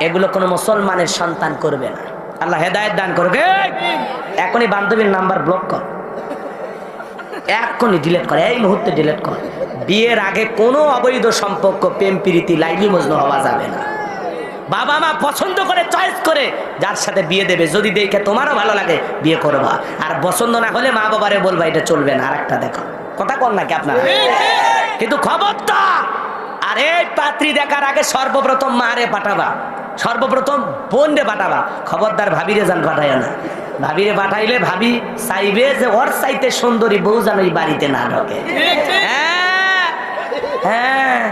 এগুলো কোনো মুসলমানের সন্তান করবে না। আল্লাহ হেদায়ত দান করবে। এখনই বান্ধবীর নাম্বার ব্লক কর। এখনই ডিলেট কর। এই মুহূর্তে ডিলেট কর। বিয়ের আগে কোনো অবৈধ সম্পর্ক, প্রেম, প্রীতি লাইলি মজনু হওয়া যাবে না। বাবা মা পছন্দ করে চয়েস করে, যার সাথে বিয়ে দেবে, যদি দেখে তোমারও ভালো লাগে, বিয়ে করবা। আর পছন্দ না হলে মা বাবারে বলবা, এটা চলবে না। আর একটা দেখো। কথা কর নাকি আপনার? কিন্তু খবরটা, আর এই পাত্রী দেখার আগে সর্বপ্রথম মারে পাঠাবা। সর্বপ্রথম বোন রে পাঠাবা। খবরদার ভাবিরে যান পাঠায় না। ভাবিরে পাঠাইলে ভাবি চাইবে যে ওর চাইতে সুন্দরী বউ যেন এই বাড়িতে না ঢোকে। হ্যাঁ হ্যাঁ।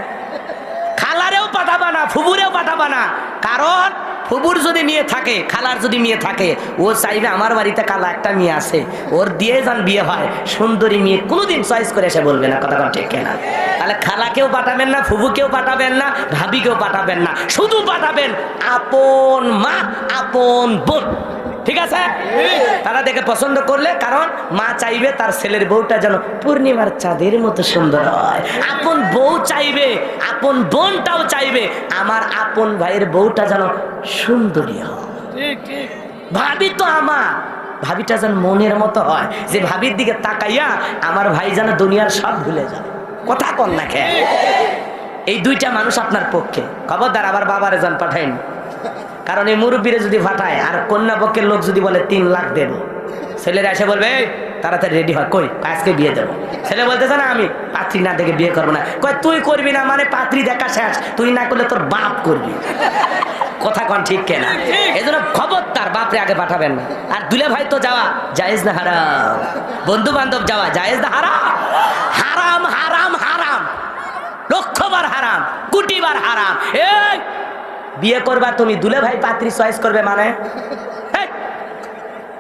খালারেও পাঠাবা না, ফুবুরেও পাঠাবা না। কারণ ফুবুর যদি মেয়ে থাকে, খালার যদি মেয়ে থাকে, ও চাইবে আমার বাড়িতে কালা একটা মেয়ে আছে। ওর দিয়ে যান বিয়ে হয়, সুন্দরী মেয়ে কোনোদিন চয়েস করে এসে বলবে না, কথাটা ঠিক না তাহলে খালাকেও পাঠাবেন না ফুবুকেও পাঠাবেন না ভাবিকেও পাঠাবেন না। শুধু পাঠাবেন আপন মা আপন বোন। ঠিক আছে? তারা দেখে পছন্দ করলে কারণ মা চাইবে তার ছেলের বউটা যেন পূর্ণিমার চাঁদের মতো সুন্দর হয়। আপন বউ চাইবে আপন বোনটাও চাইবে আমার আপন ভাইয়ের বউটা যেন সুন্দরী হয়। ভাবি তো আমার। ভাবিটা যেন মনের মতো হয়। যে ভাবির দিকে তাকাইয়া আমার ভাই যেন দুনিয়ার সব ভুলে যায়। কথা কন না খেয়ে এই দুইটা মানুষ আপনার পক্ষে। খবরদার, আবার বাবারে যান পাঠাইন। কারণ এই মুরব্বীরে যদি পাঠায়, আর কন্যা পক্ষের লোক যদি বলে তিন লাখ দেব, ছেলেরা এসে বলবে তাড়াতাড়ি রেডি হয় কই? আজকে বিয়ে দেবো। ছেলে বলতেছে, না, আমি পাত্রী না দেখে বিয়ে করব না। কয়, তুই করবি না মানে পাত্রী দেখা শেষ। তুই না করলে তোর বাপ করবি। কথা কন ঠিক কেনা এই জন্য খবর তার বাপরে আগে পাঠাবেন না। আর দুলে ভাই তো যাওয়া, জায়েজ না হারা বন্ধু বান্ধব যাওয়া, জায়েজ না হারাম। হারাম হারাম হারাম লক্ষবার হারাম কোটিবার হারাম। এই বিয়ে করবা তুমি দুলে ভাই পাত্রী চয়েস করবে মানে!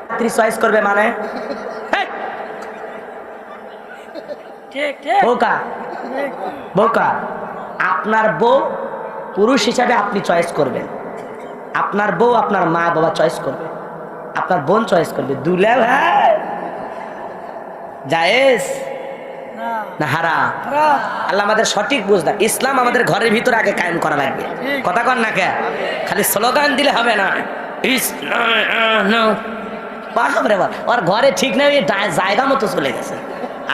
পাত্রী চয়েস করবে মানে! বোকা বোকা। আপনার বউ পুরুষ হিসাবে আপনি চয়েস করবেন। আপনার বউ আপনার মা বাবা চয়েস করবে। আপনার বোন চয়েস করবে। দুলে ভাই জায়েজ। না। হারা আল্লাহ আমাদের সঠিক বুঝদা ইসলাম আমাদের ঘরের ভিতরে আগে কায়েম করা লাগবে। কথা কন না কে? খালি স্লোগান দিলে হবে না। ইসলাম বাপরে বাপ, ওর ঘরে ঠিক না জায়গা মতো চলে গেছে।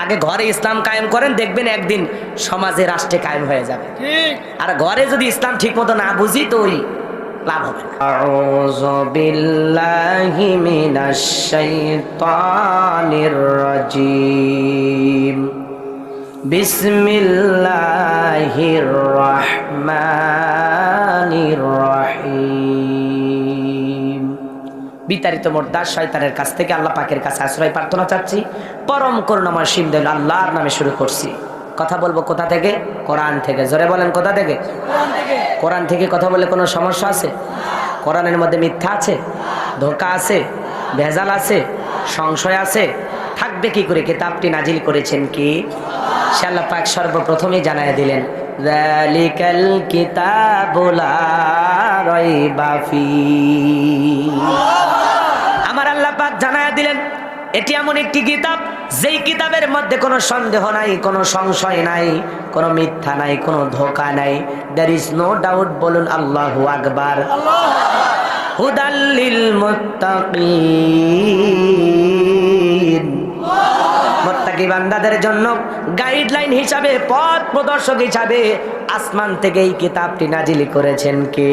আগে ঘরে ইসলাম কায়েম করেন দেখবেন একদিন সমাজে রাষ্ট্রে কায়েম হয়ে যাবে। আর ঘরে যদি ইসলাম ঠিক মতো না বুঝি তো ওই লাভ হবে না। বিসমিল্লাহির রহমানির রহিম বিতাড়িত মোর্দার শয়তানের কাছ থেকে আল্লাহ পাকের কাছে আশ্রয় প্রার্থনা চাচ্ছি। পরম করুণাময় সিমদেল আল্লাহর নামে শুরু করছি। কথা বলব কোথা থেকে? কোরআন থেকে। জোরে বলেন কোথা থেকে? কোরআন থেকে কথা বলে কোনো সমস্যা আছে? কোরআনের মধ্যে মিথ্যা আছে? ধোকা আছে? ভেজাল আছে? সংশয় আছে? থাকবে কি করে? কেতাবটি নাজিল করেছেন কি? সে আল্লাহ পাক সর্বপ্রথমেই জানায় দিলেন কিতাবুলা রাইবা আমার আল্লাহ পাক জানায় দিলেন এটি এমন একটি কিতাব যেই কিতাবের মধ্যে কোনো সন্দেহ নাই কোনো সংশয় নাই কোনো মিথ্যা নাই কোনো ধোকা নাই। দ্যার ইজ নো ডাউট বলুন আল্লাহ আকবার। হুদাল্লিল মুত্তাকিন। মোত্তাকি বান্দাদের জন্য গাইডলাইন হিসাবে, পথ প্রদর্শক হিসাবে আসমান থেকে এই কিতাবটি নাজিলি করেছেন কে?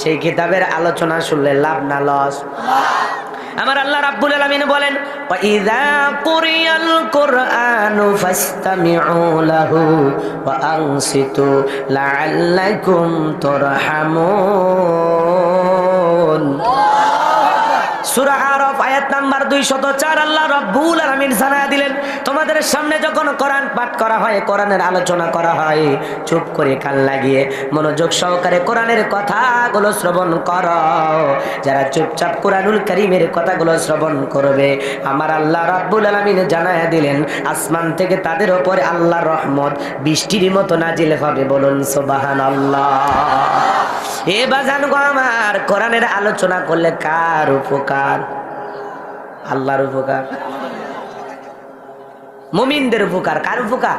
সেই কিতাবের আলোচনা শুনলে লাভ না লস। আমার আল্লাহ রাব্বুল আলামিন বলেন ইযা কুরিয়াল কুরআনু ফাসতামিউ লাহু ওয়া আনসিতু লাআল্লাকুম তুরহামুন। সূরা আরাফ, আয়াত নাম্বার 204 আল্লাহ রাব্বুল আলামিন জানায়া দিলেন, তোমাদের সামনে যখন কোরআন পাঠ করা হয়, কোরআনের আলোচনা করা হয়, চুপ করে কান লাগিয়ে মনোযোগ সহকারে কোরআনের কথাগুলো শ্রবণ করো। যারা চুপচাপ কোরআনুল কারীমের কথাগুলো শ্রবণ করবে, আমার আল্লাহ রাব্বুল আলামিন জানায়া দিলেন, আসমান থেকে তাদের উপরে আল্লাহর রহমত বৃষ্টির মতো নাজিল হবে বলুন সুবহানাল্লাহ। এ বাজান গো আমার, কোরআনের আলোচনা করলে কার উপকার? আল্লাহর উপকার। মুমিনদের উপকার, কার উপকার?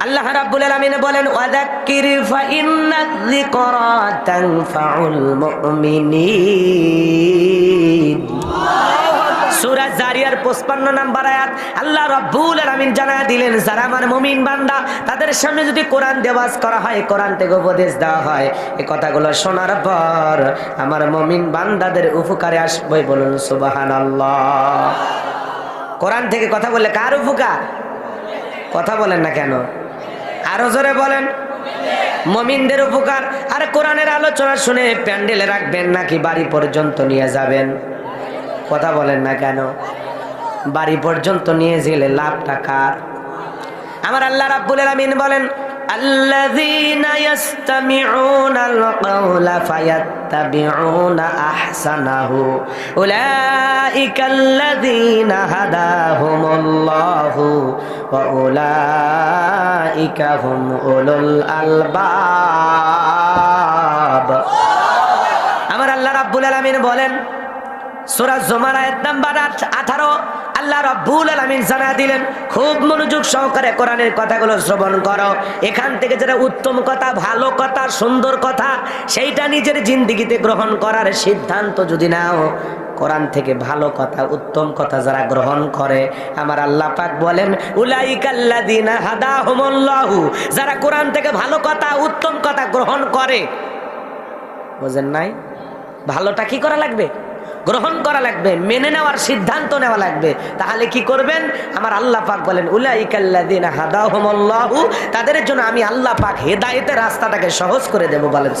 আল্লাহ রাব্বুল আলামিন বলেন, ওয়াযাক্কির ফাইন্নায যিকরা তানফাউল মুমিনিন। জারিয়ার 55 নাম্বার আয়াত, আল্লাহ রাব্বুল আলামিন জানা দিলেন, যারা আমার মুমিন বান্দা, তাদের সামনে যদি কোরআন দেওয়াজ করা হয়, কোরআন থেকে উপদেশ দেওয়া হয়, এ কথাগুলো শোনার পর আমার মুমিন বান্দাদের উপকারে আসবে বলুন সুবাহান আল্লাহ কোরআন থেকে কথা বললে কার উপকার? কথা বলেন না কেন? আরও জোরে বলেন। মমিনদের উপকার। আর কোরআনের আলোচনা শুনে প্যান্ডেলে রাখবেন নাকি বাড়ি পর্যন্ত নিয়ে যাবেন? কথা বলেন না কেন? বাড়ি পর্যন্ত নিয়ে গেলে লাভটা টাকা আমার আল্লাহ রাব্বুল আলামিন বলেন, আল্লাযীনা ইয়াসতামিউনাল কাওলা ফায়াত্তাবিউনা আহসানাহু। উলাইকাল্লাযীনা হাদাহুমুল্লাহু ওয়া উলাইকা হুম উলুল আলবাব। আমার আল্লাহ রাব্বুল আলামিন বলেন সূরা জুমার আয়াত নাম্বার 18 আল্লাহ রাব্বুল আলামিন জানা দিলেন, খুব মনোযোগ সহকারে কোরআনের কথাগুলো শ্রবণ করো। এখান থেকে যেটা উত্তম কথা, ভালো কথা, সুন্দর কথা, সেইটা নিজের জিন্দিগিতে গ্রহণ করার সিদ্ধান্ত যদি নাও, কোরআন থেকে ভালো কথা, উত্তম কথা যারা গ্রহণ করে, আমার আল্লাহ পাক বলেন, উলাইকাল্লাযিনা হাদাহুমুল্লাহু, যারা কোরআন থেকে ভালো কথা, উত্তম কথা গ্রহণ করে, বোঝেন নাই? ভালোটা কি করা লাগবে? গ্রহণ করা লাগবে, মেনে নেওয়ার সিদ্ধান্ত নেওয়া লাগবে। তাহলে কি করবেন? আমার আল্লাহ পাক বলেন তাদের জন্য আমি আল্লাহ পাক হেদায়েতের রাস্তাটাকে সহজ করে দেবো বলেন